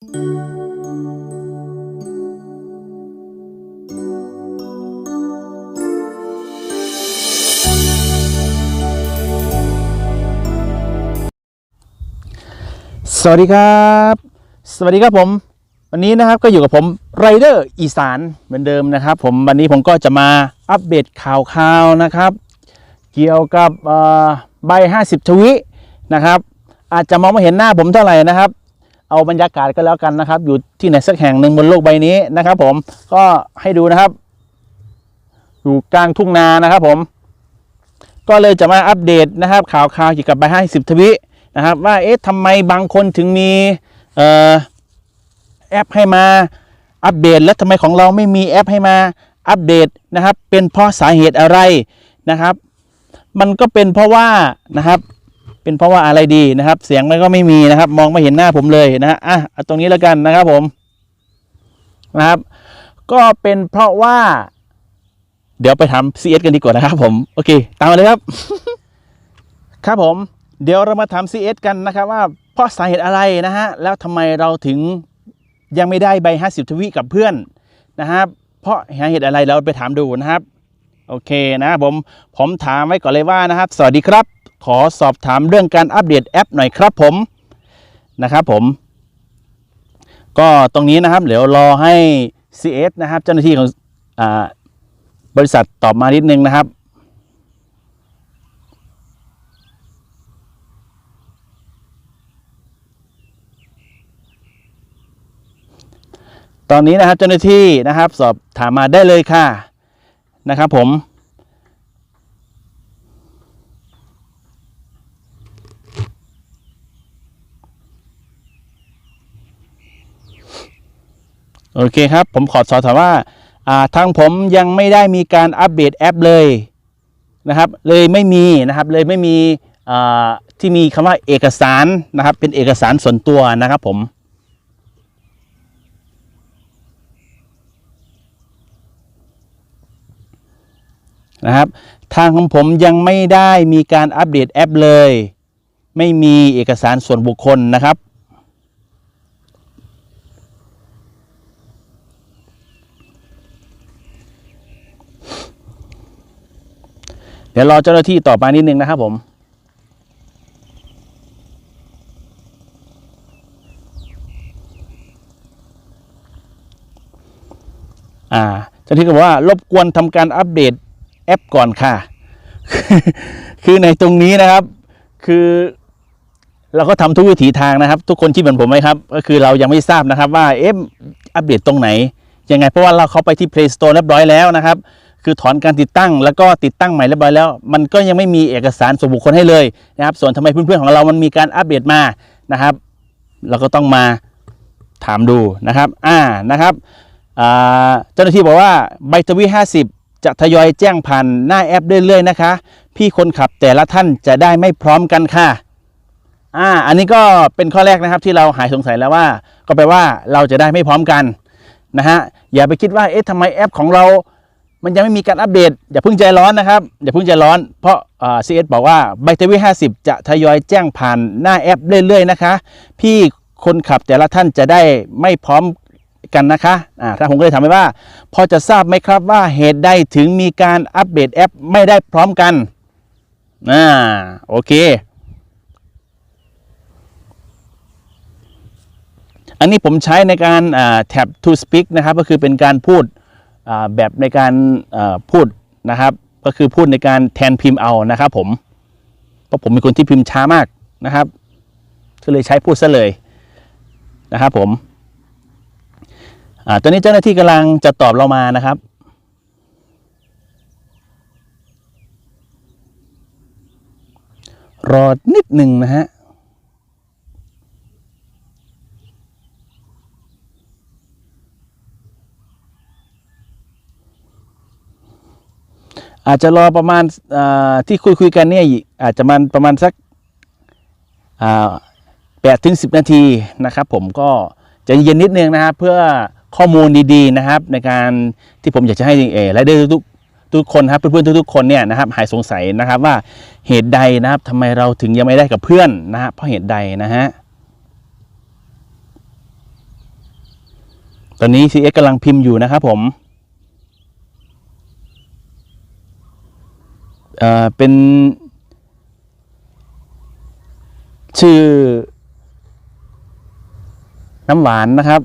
สวัสดีครับ สวัสดีครับผม วันนี้นะครับก็อยู่กับผมไรเดอร์อีสานเหมือนเดิมนะครับ ผมวันนี้ผมก็จะมาอัปเดตข่าวข่าวนะครับ เกี่ยวกับใบ 50 ทวินะครับ อาจจะมองไม่เห็นหน้าผมเท่าไหร่นะครับ เอาบรรยากาศก็แล้วกันนะครับ อยู่ที่ไหนสักแห่งหนึ่งบนโลกใบนี้นะครับ ผมก็ให้ดูนะครับ อยู่กลางทุ่งนานะครับ ผม ก็เลยจะมาอัปเดตนะครับ ข่าวข่าวเกี่ยวกับใบ50ทวินะครับ ว่าเอ๊ะทำไมบางคนถึงมีออแอปให้มาอัปเดต แล้วทำไมของเราไม่มีแอปให้มาอัปเดตนะครับ เป็นเพราะสาเหตุอะไรนะครับ มันก็เป็นเพราะว่านะครับ เป็นเพราะว่าอะไรดีนะครับ เสียงมันก็ไม่มีนะครับ มองไม่เห็นหน้าผมเลยนะฮะอะตรงนี้แล้วกันนะครับผมนะครับ ก็เป็นเพราะว่า เดี๋ยวไปทำ CS กันดีกว่านะครับ ผมโอเค ตามมาเลยครับ ครับผม เดี๋ยวเรามาทำ CS กันนะครับ ว่าเพราะสาเหตุอะไรนะฮะแล้วทำไมเราถึงยังไม่ได้ใบ 50 ทวีกับเพื่อนนะครับ เพราะสาเหตุอะไรเราไปถามดูนะครับ โอเคนะครับผมผมถามไว้ก่อนเลยว่านะครับ สวัสดีครับ ขอสอบถามเรื่องการอัปเดตแอปหน่อยครับผมนะครับผม ก็ตรงนี้นะครับเดี๋ยวรอให้ CS นะครับ เจ้าหน้าที่ของอบริษัทตอบมานิดนึงนะครับตอนนี้นะครับเจ้าหน้าที่นะครับสอบถามมาได้เลยค่ะนะครับผม โอเคครับ ผมขอสอบถามว่าอ่าทางผมยังไม่ได้มีการอัปเดตแอปเลยนะครับ เลยไม่มีนะครับ เลยไม่มีอ่าที่มีคำว่าเอกสารนะครับ เป็นเอกสารส่วนตัวนะครับผมนะครับ ทางของผมยังไม่ได้มีการอัปเดตแอปเลย ไม่มีเอกสารส่วนบุคคลนะครับ เดี๋ยวรอเจ้าหน้าที่ต่อบมานิดนึงนะครับผม อ่า เจ้าหน้าที่ก็บอกว่า รบกวนทำการอัปเดตแอปก่อนค่ะ คือในตรงนี้นะครับ คือเราก็ทำทุกวิถีทางนะครับ ทุกคนคิดเหมือนผมไหมครับ ก็คือเรายังไม่ทราบนะครับว่าเอ๊ะอัปเดตตรงไหนยังไงเพราะว่าเราเข้าไปที่ Play Store เรียบร้อยแล้วนะครับ คือถอนการติดตั้งแล้วก็ติดตั้งใหม่เรียบร้อยแล้ว มันก็ยังไม่มีเอกสารส่วนบุคคลให้เลยนะครับ ส่วนทำไมเพื่อนๆของเรามันมีการอัปเดตมานะครับ เราก็ต้องมาถามดูนะครับ อ่านะครับเจ้าหน้าที่บอกว่าใบทวี50 จะทยอยแจ้งผ่านหน้าแอปเรื่อยๆนะคะ พี่คนขับแต่ละท่านจะได้ไม่พร้อมกันค่ะอ่าอันนี้ก็เป็นข้อแรกนะครับที่เราหายสงสัยแล้วว่า ก็แปลว่าเราจะได้ไม่พร้อมกันนะฮะอย่าไปคิดว่าเอ๊ะทำไมแอปของเรา มันยังไม่มีการอัปเดตอย่าเพิ่งใจร้อนนะครับอย่าเพิ่งใจร้อนเพราะซีเอสบอกว่าใบทวี50จะทยอยแจ้งผ่านหน้าแอปเรื่อยๆนะคะ พี่คนขับแต่ละท่านจะได้ไม่พร้อมกันนะคะอ่าถ้าผมก็เลยถามไปว่า พอจะทราบไหมครับว่าเหตุใดถึงมีการอัปเดตแอปไม่ได้พร้อมกันอ่าโอเค อันนี้ผมใช้ในการแท็บ to speak นะครับ ก็คือเป็นการพูด แบบในการพูดนะครับ ก็คือพูดในการแทนพิมพ์เอานะครับผมเพราะผมเป็นคนที่พิมพ์ช้ามากนะครับก็เลยใช้พูดซะเลยนะครับผมอตอนนี้เจ้าหน้าที่กำลังจะตอบเรามานะครับรอนิดหนึ่งนะฮะ อาจจะรอประมาณที่คุยคุยกันเนี่ยอาจจะมันประมาณสักแปดถึงสิบนาทีนะครับ ผมก็จะเย็นนิดนึงนะครับ เพื่อข้อมูลดีๆนะครับ ในการที่ผมอยากจะให้เอและได้ทุกทุกคนครับเพื่อนๆทุกๆคนเนี่ยนะครับหายสงสัยนะครับว่าเหตุใดนะครับทำไมเราถึงยังไม่ได้กับเพื่อนนะฮะเพราะเหตุใดนะฮะตอนนี้ CS กำลังพิมพ์อยู่นะครับผม เอ่อเป็นชื่อ น้ำหวานนะครับ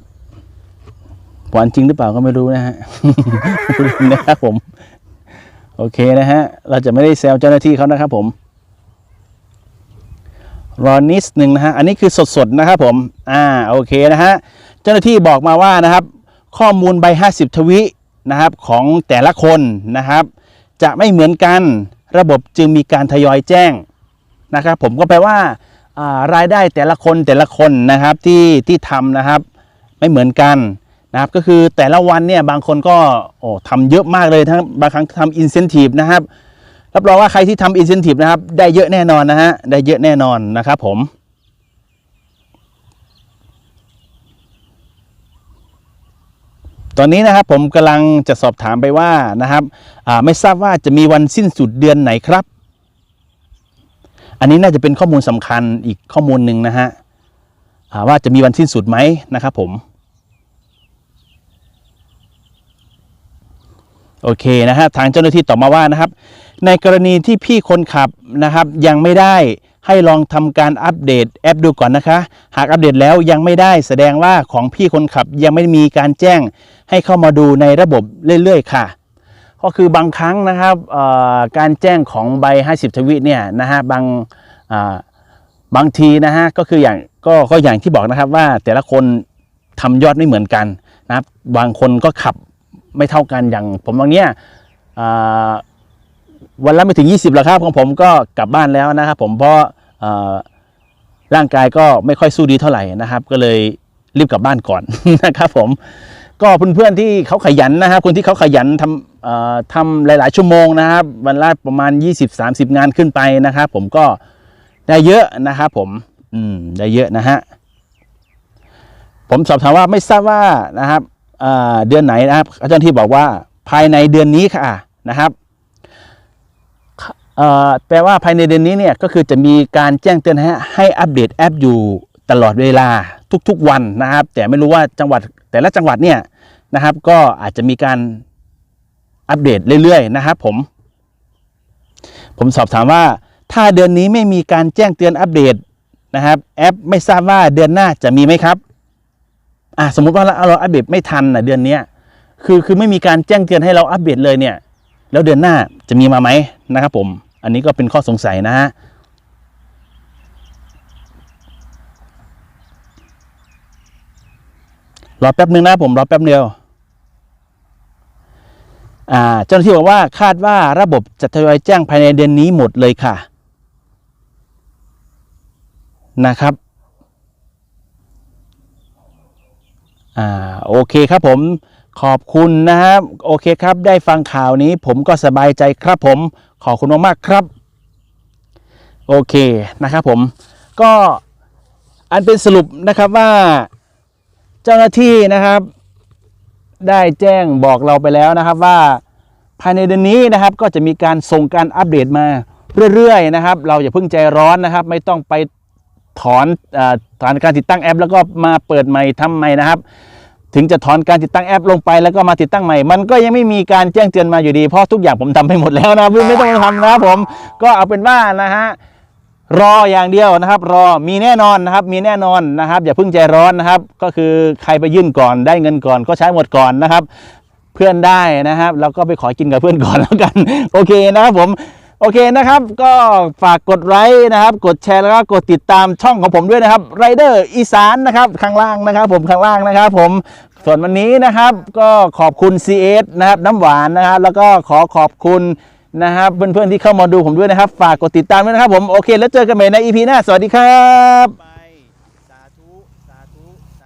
หวานจริงหรือเปล่าก็ไม่รู้นะฮะนะครับผม โอเคนะฮะ เราจะไม่ได้แซวเจ้าหน้าที่เขานะครับผมรอนิดหนึ่งนะฮะ อันนี้คือสดๆนะครับผม อ่า โอเคนะฮะ เจ้าหน้าที่บอกมาว่านะครับ ข้อมูลใบ 50 ทวินะครับของแต่ละคนนะครับ จะไม่เหมือนกัน ระบบจึงมีการทยอยแจ้งนะครับ ผมก็แปลว่าอ่ารายได้แต่ละคนแต่ละคนนะครับที่ที่ทำนะครับ ไม่เหมือนกันนะครับ ก็คือแต่ละวันเนี่ยบางคนก็โอ้ทำเยอะมากเลยทั้งบางครั้งทำอินเซนティブนะครับ รับรองว่าใครที่ทำอินเซนティブนะครับ ได้เยอะแน่นอนนะฮะ ได้เยอะแน่นอนนะครับผม ตอนนี้นะครับผมกำลังจะสอบถามไปว่านะครับไม่ทราบว่าจะมีวันสิ้นสุดเดือนไหนครับ อันนี้น่าจะเป็นข้อมูลสำคัญอีกข้อมูลหนึ่งนะฮะว่าจะมีวันสิ้นสุดไหมนะครับผมโอเคนะฮะทางเจ้าหน้าที่ตอบมาว่านะครับ ในกรณีที่พี่คนขับนะครับยังไม่ได้ ให้ลองทำการอัปเดตแอปดูก่อนนะคะ หากอัปเดตแล้วยังไม่ได้แสดงว่าของพี่คนขับยังไม่มีการแจ้ง ให้เข้ามาดูในระบบเรื่อยๆค่ะ ก็คือบางครั้งนะครับการแจ้งของใบ 50 ทวิเนี่ยนะฮะบางบางทีนะฮะก็คืออย่างก็ก็อย่างที่บอกนะครับว่าแต่ละคนทำยอดไม่เหมือนกันนะครับ บางคนก็ขับไม่เท่ากันอย่างผมบางเนี้ยวันละไม่ถึง 20หรอกครับของผมก็กลับบ้านแล้วนะครับผมเพราะเอ่อ ร่างกายก็ไม่ค่อยสู้ดีเท่าไหร่นะครับ ก็เลยรีบกลับบ้านก่อนนะครับผมก็เพื่อนๆที่เขาขยันนะครับ คนที่เขาขยันทำทำหลาย ๆ ชั่วโมงนะครับ วันละประมาณ 20-30 งานขึ้นไปนะครับ ผมก็ได้เยอะนะครับผมอืมได้เยอะนะฮะผมสอบถามว่าไม่ทราบว่านะครับเดือนไหนนะครับเจ้าหน้าที่บอกว่าภายในเดือนนี้ค่ะนะครับ แปลว่าภายในเดือนนี้เนี่ยก็คือจะมีการแจ้งเตือนให้ให้อัปเดตแอปอยู่ตลอดเวลาทุกๆวันนะครับ แต่ไม่รู้ว่าจังหวัดแต่ละจังหวัดเนี่ยนะครับ ก็อาจจะมีการอัปเดตเรื่อยๆนะครับผม ผมสอบถามว่าถ้าเดือนนี้ไม่มีการแจ้งเตือนอัปเดตนะครับ แอปไม่ทราบว่าเดือนหน้าจะมีไหมครับอะสมมุติว่าเราอัปเดตไม่ทันนะเดือนนี้คือคือไม่มีการแจ้งเตือนให้เราอัปเดตเลยเนี่ย แล้วเดือนหน้าจะมีมาไหมนะครับผม อันนี้ก็เป็นข้อสงสัยนะฮะรอแป๊บนึงนะผมรอแป๊บเดียวอ่าเจ้าหน้าที่บอกว่าคาดว่าระบบจะทยอยแจ้งภายในเดือนนี้หมดเลยค่ะ นะครับอ่าโอเคครับผม ขอบคุณนะครับ โอเคครับ ได้ฟังข่าวนี้ผมก็สบายใจครับผม ขอบคุณมากๆครับ โอเคนะครับผม ก็อันเป็นสรุปนะครับว่าเจ้าหน้าที่นะครับ ได้แจ้งบอกเราไปแล้วนะครับว่าภายในเดือนนี้นะครับ ก็จะมีการส่งการอัปเดตมาเรื่อยๆนะครับ เราอย่าเพิ่งใจร้อนนะครับ ไม่ต้องไปถอนออถอนการติดตั้งแอป แล้วก็มาเปิดใหม่ทำใหม่นะครับ ถึงจะถอนการติดตั้งแอปลงไปแล้วก็มาติดตั้งใหม่ มันก็ยังไม่มีการแจ้งเตือนมาอยู่ดี เพราะทุกอย่างผมทำไปหมดแล้วนะไม่ไม่ต้องทำนะครับผมก็เอาเป็นว่านะฮะรออย่างเดียวนะครับ รอมีแน่นอนนะครับ มีแน่นอนนะครับ อย่าเพิ่งใจร้อนนะครับ ก็คือใครไปยื่นก่อนได้เงินก่อนก็ใช้หมดก่อนนะครับ เพื่อนได้นะครับ แล้วก็ไปขอกินกับเพื่อนก่อนแล้วกัน โอเคนะครับผม โอเคนะครับ ก็ฝากกดไลค์นะครับ กดแชร์แล้วก็กดติดตามช่องของผมด้วยนะครับไรเดอร์อีสานนะครับข้างล่างนะครับ ผมข้างล่างนะครับ ผมส่วนวันนี้นะครับ ก็ขอบคุณ CS นะครับน้ำหวานนะครับแล้วก็ขอขอบคุณนะครับเพื่อนๆที่เข้ามาดูผมด้วยนะครับ ฝากกดติดตามด้วยนะครับผมโอเค แล้วเจอกันใหม่ใน EP หน้าสวัสดีครับ